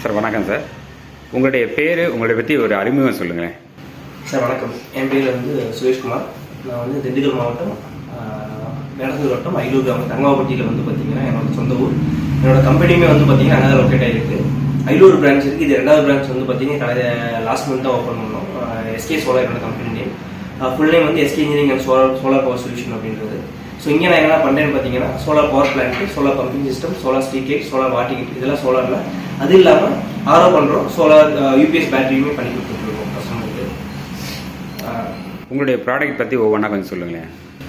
Sir வணக்கம் sir. உங்களுடைய பேர் உங்களை பற்றி ஒரு அறிமுகம் சொல்லுங்கள் சார் வணக்கம். என் பேர் வந்து சுரேஷ்குமார். நான் வந்து திண்டுக்கல் மாவட்டம் ஆஹ், மேலத்தூர் வட்டம் ஐலூர் கிராமம் தங்காவப்பட்டியில் வந்து பார்த்தீங்கன்னா என்னோட சொந்த ஊர். என்னோட கம்பெனியுமே வந்து பார்த்தீங்கன்னா அங்கே தான் லொக்கேட் ஆகிருக்கு ஐலூர் பிரான்ச் இருக்குது இது ரெண்டாவது பிரான்ச் வந்து பார்த்தீங்கன்னா கடந்த லாஸ்ட் மந்த் தான் ஓப்பன் பண்ணோம். எஸ்கே சோலார் என்னோட கம்பெனி நேம் ஃபுல் நேம் வந்து S K engineering and solar solar power solution அப்படின்றது. ஸோ இங்கே நான் என்ன பண்ணுறேன்னு பார்த்தீங்கன்னா solar power plant solar pumping system solar street light solar வாட்டிங் இதெல்லாம் சோலாரில் அது இல்லாமல் ஆரோ பண்ணுறோம் சோலார் யூபிஎஸ் பேட்டரியுமே பண்ணி கொடுத்துட்ருக்கோம் கஸ்டமருக்கு உங்களுடைய ப்ராடக்ட் பற்றி ஒவ்வொன்றா கொஞ்சம் சொல்லுங்களேன்.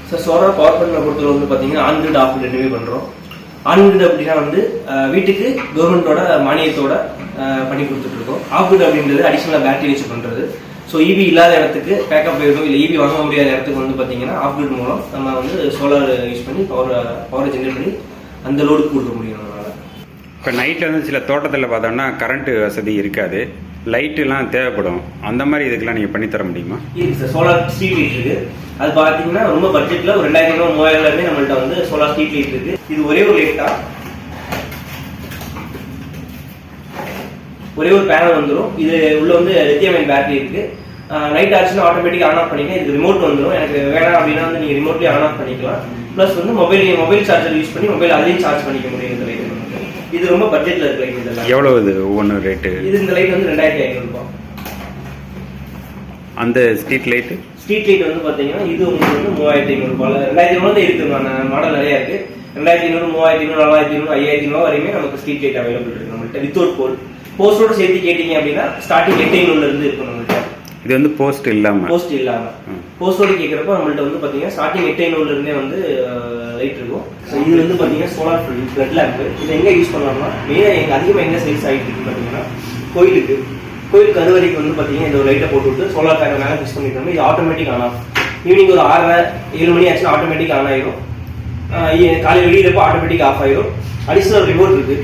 சார் சோலார் பவர் பிளான்ட் பொறுத்தவரை வந்து பார்த்தீங்கன்னா ஆன் கிரிட் ஆஃப் ரெண்டுமே பண்ணுறோம் ஆன் கிரிட் அப்படின்னா வந்து வீட்டுக்கு கவர்மெண்ட்டோட மானியத்தோட பண்ணி கொடுத்துட்ருக்கோம். ஆஃப் கிரிட் அப்படின்றது அடிஷனலாக பேட்டரி வச்சு பண்ணுறது ஸோ இவி இல்லாத இடத்துக்கு பேக்கப் வேணும் இல்லை இவி வாங்க முடியாத இடத்துக்கு வந்து பார்த்தீங்கன்னா ஆஃப் கிரிட் மூலம் நம்ம வந்து சோலார் யூஸ் பண்ணி பவர் பவரை ஜென்ரேட் பண்ணி அந்த லோடுக்கு கொடுக்க முடியும். இப்போ நைட்டில் வந்து சில தோட்டத்தில் பார்த்தோம்னா கரண்ட் வசதி இருக்காது. லைட்டுலாம் தேவைப்படும். அந்த மாதிரி இதுக்கெல்லாம் நீங்கள் பண்ணித்தர முடியுமா? இருக்கு சோலார் ஸ்ட்ரீட் லைட் இருக்கு. அது பார்த்தீங்கன்னா ரொம்ப பட்ஜெட்டில் ஒரு ரெண்டாயிரம் ரூபாய் மூவாயிரம் நம்மள்ட்ட வந்து சோலார் ஸ்ட்ரீட் லைட் இருக்கு. இது ஒரே ஒரு லைட் தான் ஒரே ஒரு பேனல் வந்துடும் இது உள்ள வந்து லித்தியம் பேட்டரி இருக்கு. நைட் ஆச்சுன்னா ஆட்டோமேட்டிக் ஆன் ஆஃப் பண்ணிக்கலாம். இது ரிமோட் வந்துடும் எனக்கு வேணாம் அப்படின்னா வந்து நீங்கள் ரிமோட்லேயே ஆன் ஆஃப் பண்ணிக்கலாம். ப்ளஸ் வந்து மொபைல் மொபைல் சார்ஜர் யூஸ் பண்ணி மொபைல் அதையும் சார்ஜ் பண்ணிக்க முடியும். இது ரொம்ப பட்ஜெட்ல இருக்கு லைட் இதெல்லாம். எவ்வளோ இது ஒவ்வொன்று ரேட்டு இது இந்த லைட் வந்து ரெண்டாயிரத்தி ஐநூறு ரூபாய். அந்த ஸ்ட்ரீட் லைட்டு ஸ்ட்ரீட் லைட் வந்து பாத்தீங்கன்னா இது உங்களுக்கு வந்து மூவாயிரத்தி ஐநூறு ரூபாய் ரெண்டாயிரத்தி ஐநூறு இருக்கு மாடல் நிறைய இருக்கு. ரெண்டாயிரத்தி ஐநூறு மூவாயிரத்தி ஐநூறு நாலாயிரத்தி ஐநூறு ஐயாயிரத்தி ஐநூறு வரையுமே நமக்கு ஸ்ட்ரீட் லைட் அவைலபிள் இருக்கு. நம்மள்ட்ட வித்தவுட் போல் போஸ்டோட சேர்த்து கேட்டீங்க அப்படின்னா ஸ்டார்டிங் எட்டு ஐநூறுல இருந்து இருக்கும் நம்மள்ட்ட. இது வந்து போஸ்ட் இல்லாமல் போஸ்ட் இல்லாம. ம். போஸ்டோட கேட்கறப்ப நம்மள்ட்ட வந்து பாத்தீங்கன்னா ஸ்டார்டிங் எட்டு ஐநூறுல இருந்தே வந்து லைட் இருக்கும் ஸோ இது வந்து பார்த்தீங்கன்னா சோலார் பிளட் லேம்ப் இது எங்கே யூஸ் பண்ணலாம்னா மெயினாக எங்கள் அதிகமாக எங்கே சேல்ஸ் ஆகிட்டு இருக்கு பார்த்தீங்கன்னா கோயிலுக்கு. அது வரைக்கும் வந்து பார்த்தீங்கன்னா இந்த ஒரு லைட்டை போட்டு விட்டு சோலார் பேனல் மேலே ஃபிக்ஸ் பண்ணிட்டோம்னா இது ஆட்டோமேட்டிக் ஆன் ஆஃப் ஈவினிங் ஒரு ஆறரை ஏழு மணி ஆச்சுன்னா ஆட்டோமேட்டிக் ஆன் ஆயிரும். காலையில் வெளியிடப்போ ஆட்டோமேட்டிக் ஆஃப் ஆயிரும். அடிஷனல் ரிமோட் இருக்குது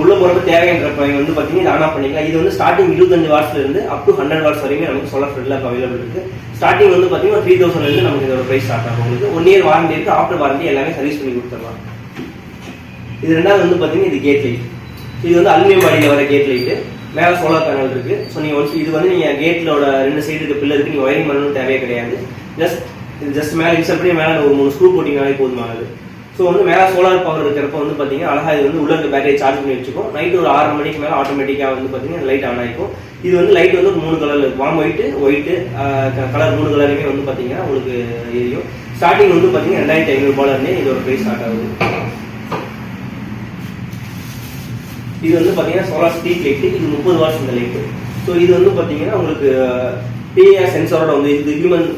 உள்ள போறப்ப தேவைன்றப்ப இங்க வந்து பாத்தீங்கன்னா இது ஆன் ஆஃப் பண்ணிக்கலாம். இது வந்து ஸ்டார்டிங் இருபத்தஞ்சு வாட்ஸ்ல இருந்து அப் டு ஹண்ட்ரட் வாட்ஸ் வரைக்கும் நமக்கு சோலார் ஃபில் அவைலபிள் இருக்கு. ஸ்டார்டிங் வந்து பாத்தீங்கன்னா த்ரீ தௌசண்ட்ல இருந்து நமக்கு இதோட ப்ரைஸ் ஸ்டார்ட் ஆகும். உங்களுக்கு ஒன் இயர் வாரண்டி இருக்கு. ஆஃப்டர் வாரண்டி எல்லாமே சர்வீஸ் பண்ணி கொடுத்துடலாம். இது ரெண்டாவது வந்து பாத்தீங்கன்னா இது கேட் லைட் இது வந்து அலுமினியம் பாடியில் வர கேட் லைட்டு மேலே சோலார் பேனல் இருக்கு. ஸோ நீங்க ஒன்ஸ் இது வந்து நீங்க கேட்டோட ரெண்டு சைடு இருக்க பில்லர் இருக்கு நீங்க ஒயரிங் பண்ணணும் தேவையே கிடையாது. ஜஸ்ட் ஜஸ்ட் மேலே இன்சல் பண்ணி மேலே ஒரு மூணு ஸ்க்ரூ போட்டிங்கனாலே போதுமானது. ஸோ வந்து மேலே சோலார் பவர் இருக்கிறப்ப வந்து பார்த்தீங்கன்னா அழகா இது வந்து உள்ள இருக்க பேட்டரி சார்ஜ் பண்ணி வச்சுக்கும். நைட் ஒரு ஆறு மணிக்கு மேலே ஆட்டோமேட்டிக்காக வந்து பார்த்தீங்கன்னா லைட் ஆன் ஆகிக்கும் இது வந்து லைட் வந்து ஒரு மூணு கலரில் வாம் ஒயிட்டு ஒயிட்டு கலர் மூணு கலருமே வந்து பார்த்தீங்கன்னா உங்களுக்கு எரியும். ஸ்டார்டிங் வந்து பார்த்தீங்கன்னா ரெண்டாயிரத்தி ஐநூறுபால இது இதோட ப்ரைஸ் ஸ்டார்ட் ஆகுது. இது வந்து பார்த்தீங்கன்னா சோலார் ஸ்ட்ரீட் லைட்டு இது முப்பது வாட்ஸ் இந்த லைட்டு ஸோ இது வந்து பார்த்தீங்கன்னா உங்களுக்கு பிஏஆர் சென்சாரோட வந்து இது ஹியூமன்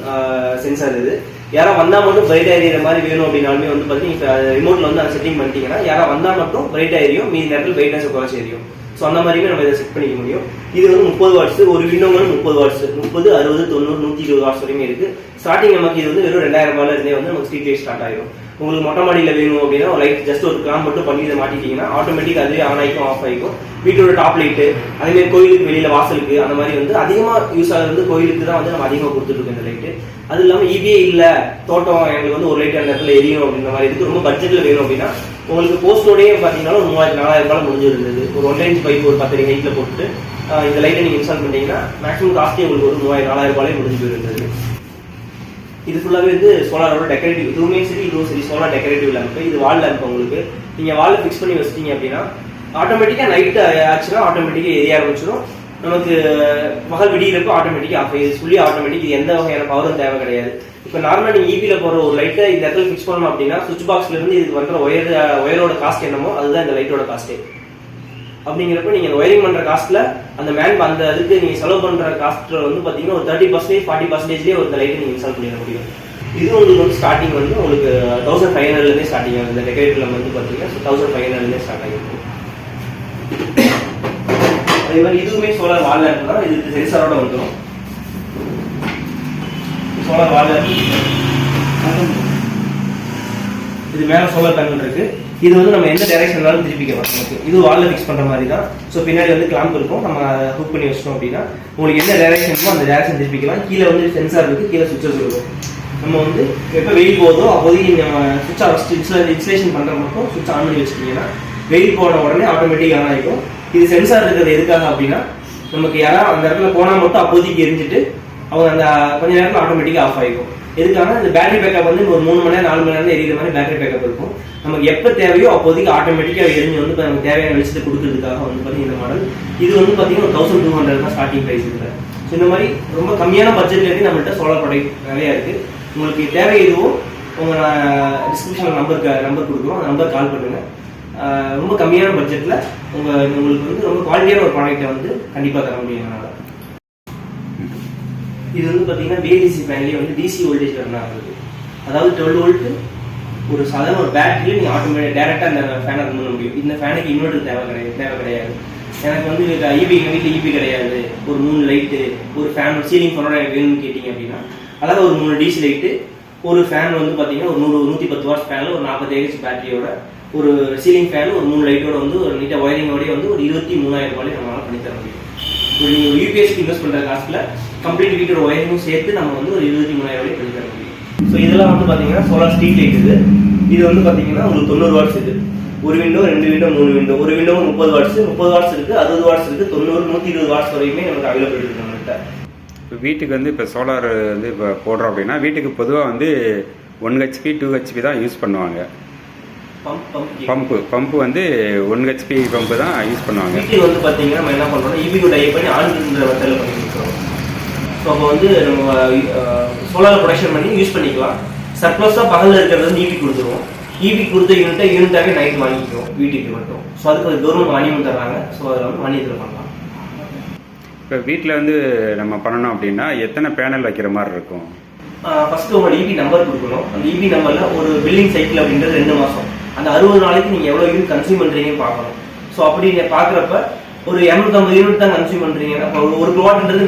சென்சார் இது. யாரா வந்தா மட்டும் பிரைட் எரியற மாதிரி வேணும் அப்படின்னாலுமே வந்து பார்த்தீங்கன்னா ரிமோட்ல வந்து அதை செட்டிங் பண்ணிட்டீங்கன்னா யாரா வந்தா மட்டும் பிரைட் ஏரியும் மீதி நேரத்தில் பிரைட்னஸ் குறைச்சி எரியும். ஸோ அந்த மாதிரியுமே நம்ம இதை செட் பண்ணிக்க முடியும். இது வந்து முப்பது வாட்ஸ் ஒரு விண்டோ முப்பது வாட்ஸ் முப்பது அறுபது தொண்ணூறு நூற்றி இருபது வாட்ஸ் வரைக்கும் இருக்கு. ஸ்டார்டிங் நமக்கு இது வந்து வெறும் ரெண்டாயிரம் ரூபாயில இருந்தே வந்து நமக்கு ஸ்ட்ரீட் லைட் ஸ்டார்ட் ஆயிரும். உங்களுக்கு மொட்டை மாடியில் வேணும் அப்படின்னா ஒரு லைட் ஜஸ்ட் ஒரு கிராம் மட்டும் பண்ணி இதை மாட்டிட்டீங்கன்னா ஆட்டோமேட்டிக் அதுவே ஆன் ஆகிக்கும் ஆஃப் ஆகிக்கும் வீட்டோட டாப் லைட்டு அதேமாதிரி கோயிலுக்கு வெளியில் வாசலுக்கு அந்த மாதிரி வந்து அதிகமாக யூஸ் ஆகிறது கோயிலுக்கு தான் வந்து நம்ம அதிகமாக கொடுத்துட்டு இந்த லைட்டு அது இல்லாமல் இபிஏ இல்லை தோட்டம் எங்களுக்கு வந்து ஒரு லைட் அந்த இடத்துல எரியும் அப்படின்ற மாதிரி இருக்குது ரொம்ப பட்ஜெட்டில் வேணும் அப்படின்னா உங்களுக்கு போஸ்டோடயே பார்த்தீங்கன்னா ஒரு மூவாயிரத்தி நாலாயிரம் ரூபாய் முடிஞ்சிருந்தது. ஒரு ஒன் இன்ச் பைப் ஒரு பத்து ஹைட்டில் போட்டு இந்த லைட்டை நீங்கள் இன்ஸ்டால் பண்ணிங்கன்னா மேக்ஸிமம் காஸ்ட்டே உங்களுக்கு ஒரு மூவாயிரம் நாலாயிரம் ரூபாய் முடிஞ்சு போயிருந்தது. இது ஃபுல்லாவே வந்து சோலாரோட டெக்கரேட்டிவ் இதுவுமே சரி இதுவும் சரி. சோலார் டெக்கரேட்டிவ் லேம்ப் இது வால் லேம்ப் உங்களுக்கு. நீங்கள் வாலில் ஃபிக்ஸ் பண்ணி வச்சிட்டீங்க அப்படின்னா ஆட்டோமேட்டிக்காக நைட்டு ஆச்சுன்னா ஆட்டோமேட்டிக்காக எரிய ஆரம்பிச்சிடும் நமக்கு பகல் விடியிறப்போ ஆட்டோமேட்டிக்காக ஆஃப் ஆயிடுது சொல்லி ஆட்டோமேட்டிக் இது எந்த வகையான பவரும் தேவை கிடையாது. இப்போ நார்மலாக நீங்கள் ஈபியில் போகிற ஒரு லைட்டை இந்த இடத்துல ஃபிக்ஸ் பண்ணணும் அப்படின்னா சுவிட்ச் பாக்ஸ்லேருந்து இது இதுக்கு வர ஒயர் ஒயரோட காஸ்ட் என்னமோ அதுதான் இந்த லைட்டோட காஸ்ட்டே அப்படிங்கிறப்ப நீங்க ஒயரிங் பண்ற காஸ்ட்ல அந்த மேன் அந்த அதுக்கு நீங்க செலவு பண்ற காஸ்ட்ல வந்து பாத்தீங்கன்னா ஒரு தேர்ட்டி பர்சன்டேஜ் ஃபார்ட்டி பர்சன்டேஜ்லேயே ஒரு லைட்டை நீங்க இன்ஸ்டால் பண்ணிட முடியும். இது உங்களுக்கு வந்து ஸ்டார்டிங் வந்து உங்களுக்கு தௌசண்ட் ஃபைவ் ஹண்ட்ரட்லேருந்தே ஸ்டார்டிங் ஆகுது. இந்த டெக்கரேட்டில் வந்து பாத்தீங்கன்னா தௌசண்ட் ஃபைவ் ஹண்ட்ரட்லேருந்தே ஸ்டார்ட் ஆகிருக்கும் அதே மாதிரி இதுவுமே சோலார் வால் லேம்ப் தான் இது சென்சாரோட வந்துடும் சோலார் வால் லேம்ப் இது மேல சோலார் பேனல் இருக்கு. இது வந்து நம்ம எந்த டைரக்ஷன்னாலும் திருப்பிக்கலாம் நமக்கு இது வாலில் ஃபிக்ஸ் பண்ணுற மாதிரி தான் ஸோ பின்னாடி வந்து கிளாம்ப் இருக்கும். நம்ம ஹுக் பண்ணி வச்சிட்டோம் அப்படின்னா உங்களுக்கு எந்த டைரக்ஷனுமோ அந்த டைரக்ஷன் திருப்பிக்கலாம். கீழே வந்து சென்சார் இருக்குது கீழே சுவிச்சஸ் இருக்கும். நம்ம வந்து எப்போ வெயில் போதோ அப்போதைக்கு நம்ம சுவிட்ச் இன்ஸ்டலேஷன் பண்ணுற மட்டும் சுவிட்ச் ஆன் பண்ணி வச்சிட்டீங்கன்னா வெயில் போன உடனே ஆட்டோமேட்டிக் ஆன் ஆகிடும் இது சென்சார் இருக்கிறது எதுக்காக அப்படின்னா நமக்கு யாராவது அந்த இடத்துல போனால் மட்டும் அப்போதைக்கு எரிஞ்சிட்டு அவங்க அந்த கொஞ்ச நேரத்தில் ஆட்டோமேட்டிக்காக ஆஃப் ஆகிக்கும் எதுக்காக இந்த பேட்டரி பேக்கப் வந்து ஒரு மூணு மணி நேரம் நாலு மணி நேரம் எரியுற மாதிரி பேட்டரி பேக்கப் இருக்கும். நமக்கு எப்போ தேவையோ அப்போதைக்கு ஆட்டோமேட்டிக்காக எரிஞ்சு வந்து இப்ப நமக்கு தேவையான வெளிச்சத்தை கொடுக்கறதுக்காக வந்து பார்த்தீங்கன்னா இந்த மாடல் இது வந்து பார்த்தீங்கன்னா ஒரு தௌசண்ட் டூ ஹண்ட்ரட் தான் ஸ்டார்டிங் ப்ரைஸ் இதில். ஸோ இந்த மாதிரி ரொம்ப கம்மியான பட்ஜெட்லேருந்து நம்மள்கிட்ட சோலார் ப்ராடக்ட் நிறையா இருக்குது உங்களுக்கு தேவை எதுவோ உங்கள் நான் டிஸ்கிரிப்ஷனில் நம்பருக்கு நம்பர் கொடுக்குறோம் அந்த நம்பர் கால் பண்ணுங்கள் ரொம்ப கம்மியான பட்ஜெட்டில் உங்கள் உங்களுக்கு வந்து ரொம்ப குவாலிட்டியான ஒரு ப்ராடக்ட்டை வந்து கண்டிப்பாக தர முடியும் என்னால் இது வந்து பார்த்தீங்கன்னா பிஎல்டிசி ஃபேன்லேயே வந்து டிசி வோல்டேஜ் ரன் ஆகுது அதாவது டுவெல் வோல்ட்டு ஒரு சாதாரண ஒரு பேட்டரியில் நீங்கள் ஆட்டோமேட்டிக் டேரெக்டாக அந்த ஃபேனை ரன் பண்ண முடியும் இந்த ஃபேனுக்கு இன்வெர்டர் தேவை கிடையாது தேவை கிடையாது. எனக்கு வந்து இபி எங்கள் வீட்டில் இபி கிடையாது. ஒரு மூணு லைட்டு ஒரு ஃபேன் ஒரு சீலிங் ஃபேனோட எனக்கு வேணும்னு கேட்டிங்க அப்படின்னா அதாவது ஒரு மூணு டிசி லைட்டு ஒரு ஃபேன் வந்து பார்த்தீங்கன்னா ஒரு நூறு நூற்றி பத்து வாட்ஸ் ஃபேனில் ஒரு நாற்பது ஏஹெச் பேட்டரியோட ஒரு சீலிங் ஃபேன் ஒரு மூணு லைட்டோட வந்து ஒரு நீட்டாக ஒயரிங்கோடய வந்து ஒரு இருபத்தி மூணாயிரம் ரூபாய் நம்மளால் பண்ணி தர முடியும். ஒரு நீங்கள் யூபிஎஸ்க்கு இன்வெஸ்ட் பண்ணுற காசில் கம்ப்ளீட் வீட்டோட ஒயரிங்கும் சேர்த்து நம்ம வந்து ஒரு இருபத்தி மூணாயிரம் ரூபாய் பண்ணி தர முடியும். ஸோ இதெல்லாம் வந்து பார்த்தீங்கன்னா சோலார் ஸ்ட்ரீட் லைட் இது. இது வந்து பார்த்தீங்கன்னா உங்களுக்கு தொண்ணூறு வாட்ஸ் இது. ஒரு விண்டோ ரெண்டு விண்டோ மூணு விண்டோ ஒரு விண்டோ முப்பது வாட்ஸ் முப்பது வாட்ஸ் இருக்கு அறுபது வாட்ஸ் இருக்கு தொண்ணூறு நூற்றி இருபது வாட்ஸ் வரையுமே நமக்கு அவைலபிள் இருக்கு நம்மகிட்ட. இப்போ வீட்டுக்கு வந்து இப்போ சோலார் வந்து இப்போ போடுறோம் அப்படின்னா வீட்டுக்கு பொதுவாக வந்து ஒன் ஹெச்பி டூ ஹெச்பி தான் யூஸ் பண்ணுவாங்க. பம்ப் பம்ப் வந்து ஒன் ஹெச்பி பம்பு தான் யூஸ் பண்ணுவாங்க. வீட்டுக்கு வந்து பார்த்தீங்கன்னா நம்ம என்ன பண்ணுறோம் இபி டை பண்ணி ஆன்கிற மெத்தடில் பண்ணி ஸோ அப்போ வந்து நம்ம சோலார் ப்ரொடக்ஷன் பண்ணி யூஸ் பண்ணிக்கலாம். சர்ப்ளஸாக பகலில் இருக்கிறது வந்து ஈபி கொடுத்துருவோம். ஈபி கொடுத்த யூனிட்டை யூனிட்டாகவே நைட் வாங்கிக்கிறோம் வீட்டுக்கு மட்டும். ஸோ அதுக்கு ஒரு கவர்மெண்ட் மானியம் தர்றாங்க. ஸோ அதில் வந்து மானியத்தில் பண்ணலாம். இப்போ வீட்டில் வந்து நம்ம பண்ணணும் அப்படின்னா எத்தனை பேனல் வைக்கிற மாதிரி இருக்கும்? ஃபர்ஸ்ட் உங்களோட இபி நம்பர் கொடுக்கணும். அந்த இபி நம்பர்ல ஒரு பில்லிங் சைக்கிள் அப்படின்றது ரெண்டு மாசம். அந்த அறுபது நாளைக்கு நீங்க எவ்வளவு யூனிட் கன்சியூம் பண்றீங்கன்னு பார்க்கணும். ஸோ அப்படி நீங்க பாக்குறப்ப ஒரு இரநூத்தம்பது யூனிட் தான் கன்சியூம் பண்றீங்கன்னா ஒரு ஒரு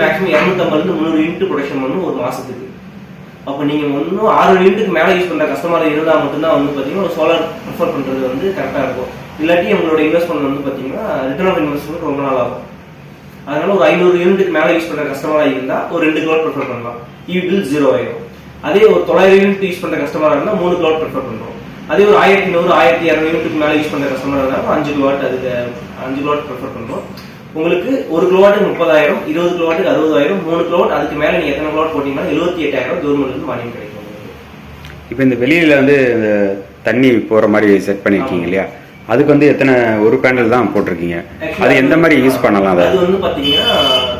மேக்ஸிமம் இரநூத்தம்பதுல முந்நூறு யூனிட் ப்ரொடக்ஷன் பண்ணும் ஒரு மாசத்துக்கு. அப்போ நீங்க ஒன்றும் ஆறு யூனிட்டுக்கு மேலே யூஸ் பண்ற கஸ்டமர் இருந்தால் மட்டும்தான் வந்து பார்த்தீங்கன்னா ஒரு சோலார் ப்ரிஃபர் பண்றது வந்து கரெக்டாக இருக்கும். இல்லாட்டி உங்களோட இன்வெஸ்ட்மெண்ட் வந்து பார்த்தீங்கன்னா ரிட்டர்ன் ஆஃப் இன்வெஸ்ட்மெண்ட் ரொம்ப நாள் ஆகும். அதனால ஒரு ஐநூறு யூனிட்டுக்கு மேலே யூஸ் பண்ற கஸ்டமராக இருந்தால் ஒரு ரெண்டு கிலோ ப்ரிஃபர் பண்ணலாம். இ பில் ஜீரோ ஆயிடும் அதே ஒரு தொள்ளாயிரம் யூனிட் யூஸ் பண்ற கஸ்டமராக இருந்தால் மூணு கிலோ ப்ரிஃபர் பண்ணுறோம் அதே ஒரு ஆயிரத்தி நூறு ஆயிரத்தி இரநூறு யூனிட்டுக்கு மேலே யூஸ் பண்ற கஸ்டமர் இருந்தாலும் அஞ்சு கிலோவாட் அதுக்கு அஞ்சு கிலோவாட் ப்ரிஃபர் பண்றோம். உங்களுக்கு ஒரு கிலோவாட்டுக்கு முப்பதாயிரம் இருபது கிலோவாட்டுக்கு அறுபதாயிரம் மூணு கிலோவாட் அதுக்கு மேலே நீங்க எத்தனை கிலோவாட் போட்டீங்கன்னா எழுபத்தி எட்டாயிரம் இருந்து மானியம் கிடைக்கும். இப்போ இந்த வெளியில் வந்து இந்த தண்ணி போகிற மாதிரி செட் பண்ணியிருக்கீங்க இல்லையா? அதுக்கு வந்து எத்தனை ஒரு பேனல் தான் போட்டிருக்கீங்க? அது எந்த மாதிரி யூஸ் பண்ணலாம் அதை? வந்து பாத்தீங்கன்னா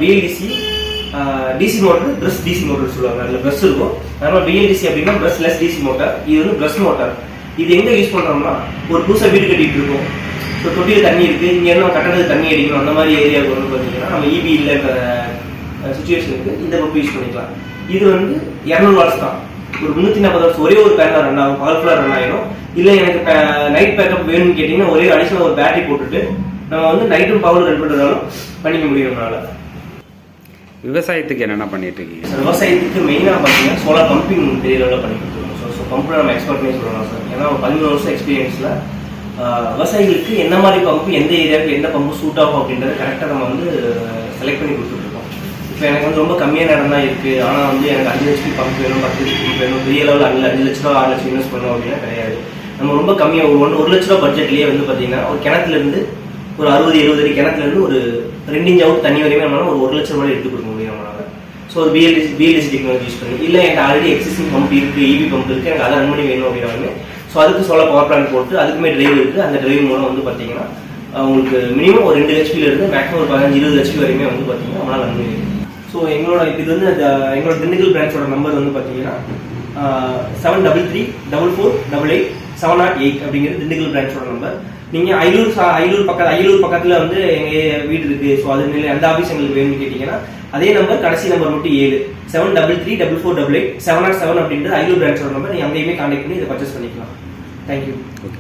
B L D C DC motor brush DC motor சொல்லுவாங்க. அதுல பிரஸ் இருக்கும். அதனால பிஎல்டிசி அப்படின்னா பிரஸ் லெஸ் டிசி மோட்டார் இது வந்து பிரஸ் மோட்டார் இது எங்க யூஸ் பண்றோம்னா ஒரு புதுசா வீடு கட்டிட்டு இருக்கோம். ஸோ தொட்டியில் தண்ணி இருக்கு இங்க என்ன கட்டணத்துக்கு தண்ணி அடிக்கணும். அந்த மாதிரி ஏரியாவுக்கு வந்து பாத்தீங்கன்னா நம்ம இபி இல்லைன்ற சுச்சுவேஷனுக்கு இந்த பம்ப் யூஸ் பண்ணிக்கலாம். இது வந்து இரநூறு வாட்ஸ் தான். ஒரு முந்நூற்றி நாற்பது வாட்ஸ் ஒரே ஒரு பேனல் ரன் ஆகும் பவர் ஃபுல்லாக ரன் ஆயிடும். இல்லை எனக்கு நைட் பேக்கப் வேணும்னு கேட்டிங்கன்னா ஒரே அடிஷனல் ஒரு பேட்டரி போட்டுட்டு நம்ம வந்து நைட்டும் பவர் ரன் பண்ணுறதாலும் பண்ணிக்க முடியும் நம்மளால. விவசாயத்துக்கு என்னென்ன பண்ணிட்டு இருக்கீங்க? விவசாயத்துக்கு மெயினாக பார்த்தீங்கன்னா சோலார் பம்பிங் ஏரியாவில் பண்ணி கொடுத்துருக்கோம் ஸோ ஸோ பம்பில் நம்ம எக்ஸ்பர்ட்னே சொல்லலாம் சார் ஏன்னா ஒரு பதிமூணு வருஷம் எக்ஸ்பீரியன்ஸில் விவசாயிகளுக்கு என்ன மாதிரி பம்பு எந்த ஏரியாவுக்கு எந்த பம்பு சூட் ஆகும் அப்படின்றத கரெக்டாக நம்ம வந்து செலக்ட் பண்ணி கொடுத்துட்ருக்கோம். இப்போ எனக்கு வந்து ரொம்ப கம்மியான இடம் தான் இருக்குது ஆனால் வந்து எனக்கு அஞ்சு லட்சம் பம்ப் வேணும் பத்து லட்சம் வேணும். பெரிய லெவலில் அஞ்சு அஞ்சு லட்ச ரூபா ஆறு லட்சம் இன்வெஸ்ட் பண்ணோம் அப்படின்னா கிடையாது. நம்ம ரொம்ப கம்மியாக ஒரு ஒன்று ஒரு லட்ச ரூபா பட்ஜெட்லேயே வந்து பார்த்தீங்கன்னா ஒரு கிணத்துலேருந்து ஒரு அறுபது எழுபது அடி கிணத்துலேருந்து ஒரு ரெண்டு இன்ச் அவுட் தண்ணி வரையுமே நம்மளால ஒரு ஒரு லட்சம் ரூபாய் எடுத்து கொடுக்கணும் ஸோ ஒரு பிஎல்எஸ் பிஎல்டிசி டெக்னாலஜி யூஸ் பண்ணி இல்லை எனக்கு ஆல்ரெடி எக்ஸிஸ்டிங் பம்ப் இருக்கு இபி பம்ப் இருக்கு எனக்கு அதை ரன் பண்ணி வேணும் அப்படின்னாலுமே ஸோ அதுக்கு சோலார் பவர் பிளான் போட்டு அதுக்குமே டிரைவ் இருக்கு. அந்த டிரைவ் மூலம் வந்து பார்த்தீங்கன்னா உங்களுக்கு மினிமம் ஒரு ரெண்டு ஹெச்பில இருந்து மேக்ஸிமம் ஒரு பதினஞ்சு இருபது ஹெச்பி வரையுமே வந்து பார்த்தீங்கன்னா நம்மளால ரன் பண்ணி ஸோ எங்களோட இப்போ இது வந்து அந்த எங்களோட திண்டுக்கல் பிரான்ச்சோட நம்பர் வந்து பார்த்தீங்கன்னா seven double three double four double eight seven naught eight அப்படிங்கிறது திண்டுக்கல் பிரான்ச்சோட நம்பர் நீங்கள் ஐலூர் ஐநூறு ஐலூர் பக்கத்து ஐலூர் பக்கத்தில் வந்து எங்கள் வீடு இருக்கு. ஸோ அது நிலை அந்த ஆஃபீஸ் எங்களுக்கு வேணும்னு கேட்டிங்கன்னா அதே நம்பர் கடைசி நம்பர் மட்டும் ஏழு. Seven double three double four double eight seven naught seven அப்படின்றது ஐலூர் பிரான்ச்சோட நம்பர் நீங்கள் அங்கேயுமே கான்டாக்ட் பண்ணி இதை பர்ச்சேஸ் பண்ணிக்கலாம். தேங்க்யூ